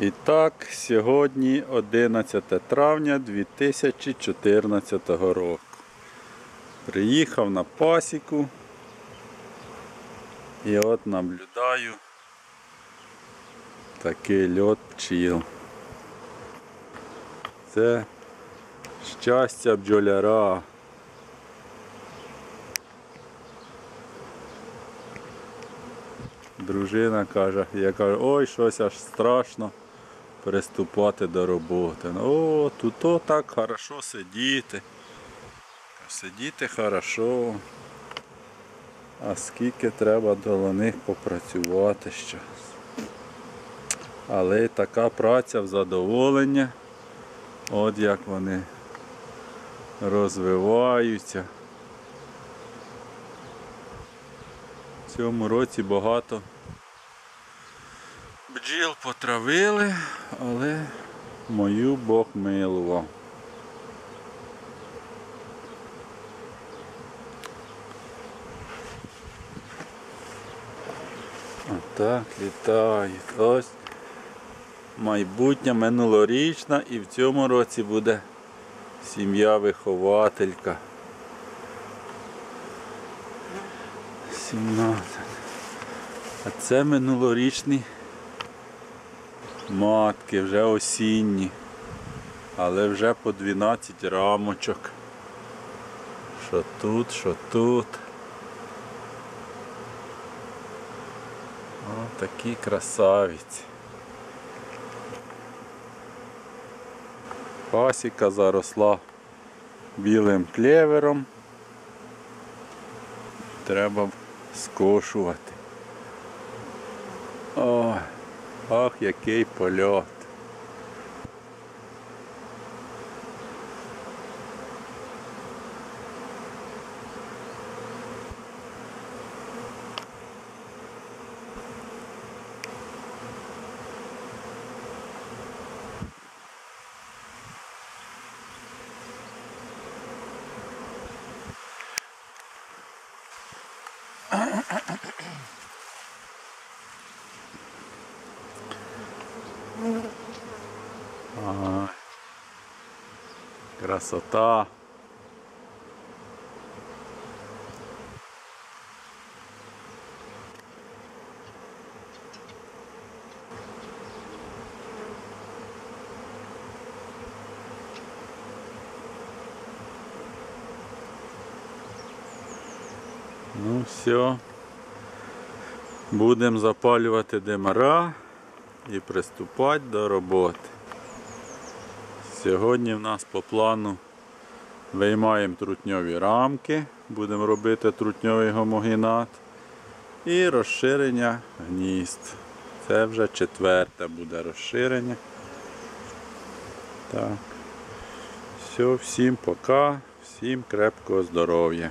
І так, сьогодні 11 травня 2014 року. Приїхав на пасіку і от наблюдаю такий льот пчіл. Це щастя бджоляра. Дружина каже, я кажу, ой, щось аж страшно приступати до роботи. Ну, О, тут о, так хорошо сидіти. Сидіти хорошо. А скільки треба до них попрацювати ще. Але така праця в задоволення. От як вони розвиваються. В цьому році багато бджіл потравили, але мою Бог милував. Отак літають. Ось майбутня минулорічна і в цьому році буде сім'я-вихователька. 17. А це минулорічні матки, вже осінні, але вже по 12 рамочок. Що тут, що тут. О, такі красавиці. Пасіка заросла білим клевером. Треба скошувати. Ой, ах, який польот. Красота. Ну все. Будемо запалювати димара і приступати до роботи. Сьогодні в нас по плану виймаємо трутньові рамки, будемо робити трутньовий гомогенат і розширення гнізд. Це вже четверте буде розширення. Так. Все, всім пока, всім крепкого здоров'я.